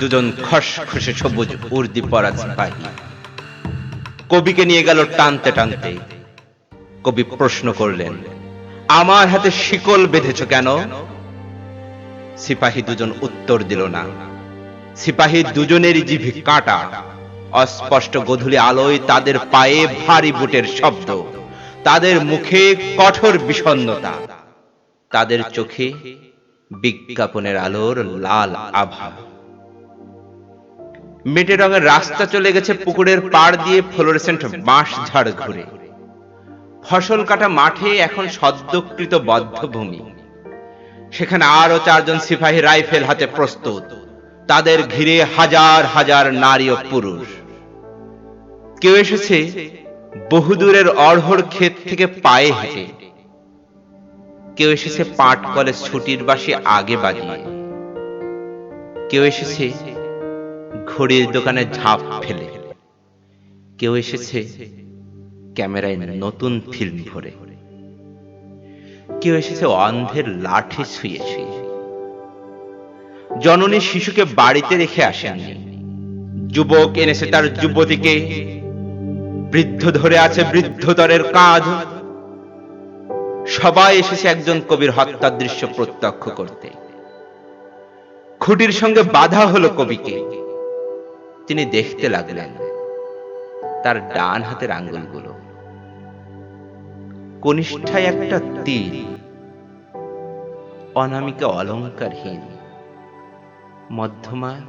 দুজন খসখসে সবুজ উর্দি পরা সিপাহী কবিকে নিয়ে গেল টানতে টানতে। কবি প্রশ্ন করলেন, আমার হাতে শিকল বেঁধেছ কেন? সিপাহী দুজন উত্তর দিল না। সিপাহী দুজনেরই জিভে কাটা। অস্পষ্ট গধূলি আলোয় তাদের পায়ে ভারী বুটের শব্দ। তাদের মুখে কঠোর বিষণ্ণতা। তাদের চোখে বিজ্ঞাপনের আলোর লাল আভা। মেটে রঙের রাস্তা চলে গেছে পুকুরের পাড় দিয়ে ফ্লোরেসেন্ট বাঁশ ঝাড় ঘুরে। ফসল কাটা মাঠে এখন সদ্যকৃত বদ্ধভূমি। সেখানে আরও চারজন সিপাহী রাইফেল হাতে প্রস্তুত। তাদের ঘিরে হাজার হাজার নারী ও পুরুষ। কেউ এসেছে বহুদূরের অড়হর ক্ষেত থেকে পায়ে হেঁটে। কেউ এসেছে পাট কলে ছুটির বাসে আগে বাজিয়ে কেউ এসেছে ঘড়ির দোকানে ঝাঁপ ফেলে। কেউ এসেছে ক্যামেরায় নতুন ফিল্ম ভরে। কেউ এসেছে অন্ধের লাঠি ছুঁয়ে ছুঁয়ে। জননী শিশুকে বাড়িতে রেখে আসেননি। যুবক এনেছে তার যুবতীকে। বৃদ্ধ ধরে আছে বৃদ্ধতরের কাঁধ। সবাই এসেছে একজন কবির হত্যার দৃশ্য প্রত্যক্ষ করতে। খুঁটির সঙ্গে বাধা হলো কবিকে। তিনি দেখতে লাগলেন তার ডান হাতের আঙ্গুলগুলো কনিষ্ঠায় একটা তীর, অনামিকা অলঙ্কারহীন, মধ্যমা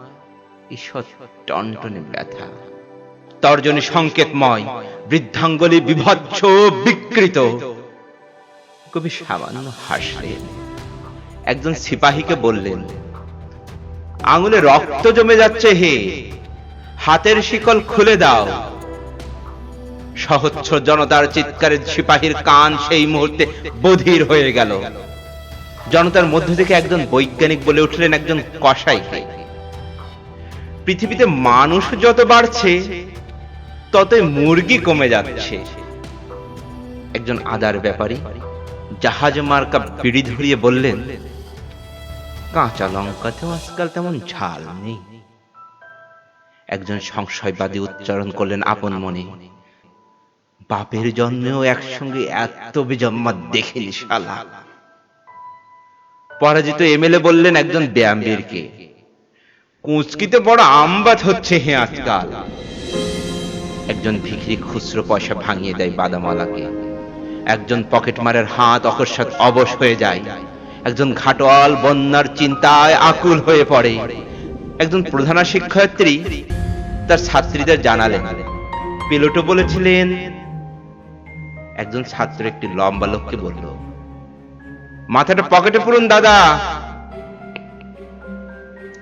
ঈশ্বর টনটনে ব্যথা। তর্জনী সংকেতময়, বৃদ্ধাঙ্গলি বিভৎস, বিকৃত। কবি সামান্য হাসলেন। একজন সিপাহীকে বললেন, আঙুলে রক্ত জমে যাচ্ছে হে হাতের শিকল খুলে দাও। সহচ্ছ জনতার চিৎকারে সিপাহীর কান সেই মুহূর্তে বধির হয়ে গেল। জনতার মধ্য থেকে একজন বৈজ্ঞানিক বলে উঠলেন একজন কসাইকে। পৃথিবীতে মানুষ যত বাড়ছে, ততই মুরগি কমে যাচ্ছে। একজন আদার ব্যাপারী জাহাজ মার্কা বিড়ি ধরিয়ে বললেন, কাঁচা লঙ্কাতেও আজকাল তেমন ঝাল নেই। একজন সংশয়বাদী উচ্চারণ করলেন আপন মনে, বাপের জন্মেও একসঙ্গে এত বিজম্মা দেখেনি শালা। পরাজিত এমএলএ বললেন একজন ব্যায়ামবীরকে, কুচকিতে বড় আমবাত হচ্ছে হে আজকাল। একজন ভিখিরি খুচরো পয়সা ভাঙিয়ে দেয় বাদামালাকে একজন পকেটমারের হাত অকস্মাৎ অবশ হয়ে যায়, একজন ঘাটোয়াল বন্যার চিন্তায় আকুল হয়ে পড়ে। একজন প্রধানা শিক্ষয়িত্রী তার ছাত্রীদের জানালেন। পেলোটো বলেছিলেন, একজন ছাত্র একটি লম্বা লোককে বলল, মাথাটা পকেটে পুরুন, দাদা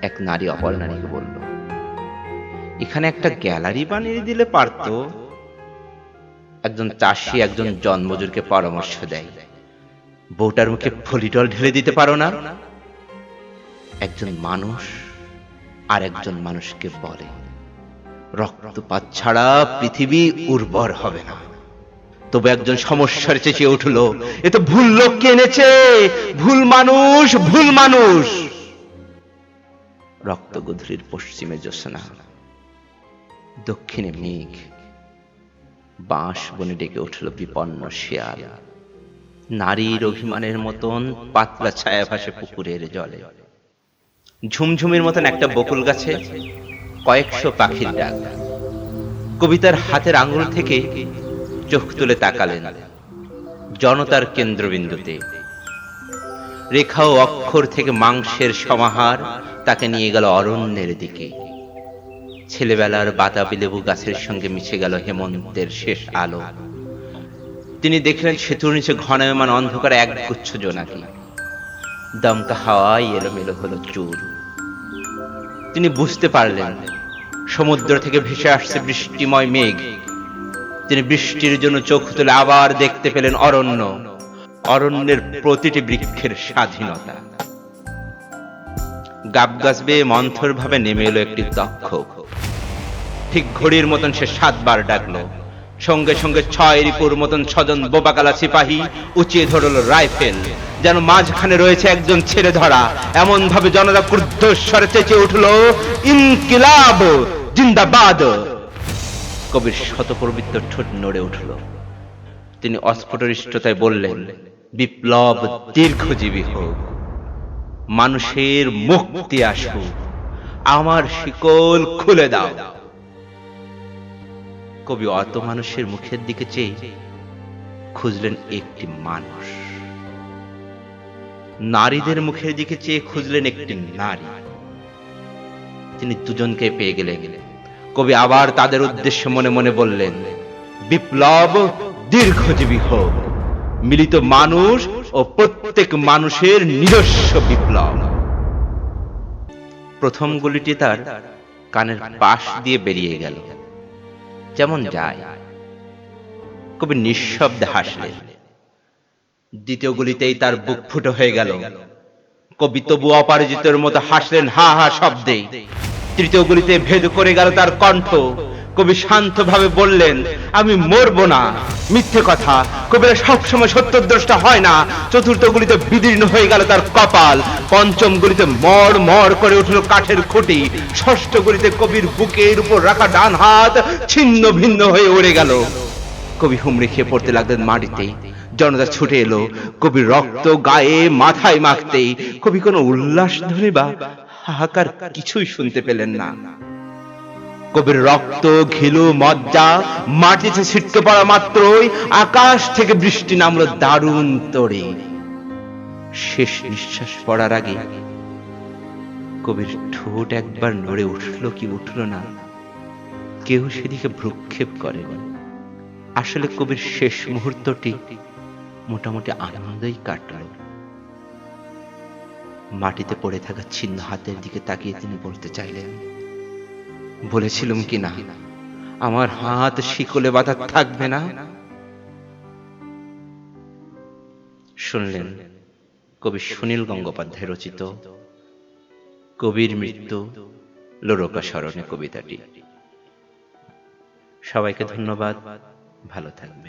এক নারী অপর নারীকে বলল, এখানে একটা গ্যালারি বানিয়ে দিলে পারতো। একজন চাষি একজন জন্মজুরকে পরামর্শ দেয়, বউটার মুখে ফলিটল ঢেলে দিতে পারো না। একজন মানুষ আর একজন মানুষকে বলে, রক্তপাত ছাড়া পৃথিবী উর্বর হবে না। তবে একজন সমস্যার চেঁচিয়ে উঠল, এ তো ভুল লোককে এনেছে, ভুল মানুষ ভুল মানুষ। রক্তগোধূলির পশ্চিমে জ্যোৎস্না, দক্ষিণে মেঘ বাঁশ বনে ডেকে উঠল বিপন্ন শিয়াল। নারীর অভিমানের মতন পাতলা ছায়া ভাসে পুকুরের জলে। ঝুমঝুমির মতন একটা বকুল গাছে কয়েকশো পাখির ডাক। কবিতার হাতের আঙুল থেকে চোখ তুলে তাকালেন জনতার কেন্দ্রবিন্দুতে। রেখা ও অক্ষর থেকে মাংসের সমাহার তাকে নিয়ে গেল অরণ্যের দিকে। ছেলেবেলার বাতাবি লেবু গাছের সঙ্গে মিশে গেল হেমন্তের শেষ আলো। তিনি দেখলেন সেতুর নিচে ঘনায়মান অন্ধকার এক গুচ্ছ জোনাকি। দমকা হাওয়ায় এলোমেলো হলো চুর তিনি বুঝতে পারলেন, সমুদ্র থেকে ভেসে আসছে বৃষ্টিময় মেঘ। তিনি বৃষ্টির জন্য চোখ তুলে আবার দেখতে পেলেন অরণ্য, অরণ্যের প্রতিটি বৃক্ষের স্বাধীনতা। গাব গাছ বেয়ে মন্থর ভাবে নেমে এলো একটি তক্ষক ঠিক ঘড়ির মতন সে সাতবার ডাকলো সঙ্গে সঙ্গে ছয় রিপুর মতন ছজন বোবাকালা সিপাহী উঁচিয়ে ধরল রাইফেল। যেন মাঝখানে রয়েছে একজন ছেড়ে ধরা। এমন ভাবে জনতা ক্রুদ্ধ স্বরে চেঁচিয়ে উঠল, ইনকিলাব, জিন্দাবাদ! কবির শতপ্রবৃত্ত ঠোঁট নড়ে উঠল। তিনি অস্ফুটরিষ্টতায় বললেন, বিপ্লব দীর্ঘজীবী হোক। মানুষের মুক্তি আসুক। আমার শিকল খুলে দাও। কবি অত মানুষের মুখের দিকে চেয়ে খুঁজলেন একটি মানুষ। নারীদের মুখের দিকে চেয়ে খুঁজলেন একটি নারী। তিনি দুজনকে পেয়ে গেলেন। কবি আবার তাদের উদ্দেশ্যে মনে মনে বললেন, বিপ্লব দীর্ঘজীবী হোক। মিলিত মানুষ ও প্রত্যেক মানুষের নিজস্ব বিপ্লব। প্রথম গুলিটি তার কানের পাশ দিয়ে বেরিয়ে গেল। যেমন যায়। কবি নিঃশব্দে হাসলেন। দ্বিতীয় গুলিতেই তার বুক ফুটো হয়ে গেল। কবি তবু অপরাজিতের মতো হাসলেন, হা হা শব্দে। তৃতীয় গুলিতে ভেদ করে গেল তার কণ্ঠ। কবি শান্তভাবে বললেন, আমি মরব না। মিথ্যে কথা। কবিরা সবসময় সত্যদ্রষ্টা হয় না। চতুর্থ গুলিতে বিদীর্ণ হয়ে গেল তার কপাল। পঞ্চম গুলিতে মর মর করে উঠল কাঠের খুঁটি। ষষ্ঠ গুলিতে কবির বুকের উপর রাখা ডান হাত ছিন্ন ভিন্ন হয়ে উড়ে গেল। কবি হুমড়ি খেয়ে পড়তে লাগলেন মাটিতে। জনতা ছুটে এলো। কবি রক্ত গায়ে, মাথায় মাখতেই। কবি কোনো উল্লাস ধ্বনি বা হাহাকার কিছুই শুনতে পেলেন না। কবির রক্ত, ঘিলু, মজ্জা মাটিতে ছিটকে পড়া মাত্রই, আকাশ থেকে বৃষ্টি নামলো দারুণ তোড়ে শেষ নিঃশ্বাস পড়ার আগে কবির ঠোঁট একবার নড়ে উঠল কি উঠল না, কেউ সেদিকে ভ্রুক্ষেপ করেনি। আসলে কবির শেষ মুহূর্তটি মোটামুটি আনন্দই কাটল মাটিতে পড়ে থাকা ছিন্ন হাতের দিকে তাকিয়ে তিনি বলতে চাইলেন বলেছিলাম কি না আমার হাত শিকলে বাধা থাকবে না? শুনলেন কবি সুনীল গঙ্গোপাধ্যায় রচিত কবির মৃত্যু লোরকা স্মরণে কবিতাটি। সবাইকে ধন্যবাদ, ভালো থাকবেন।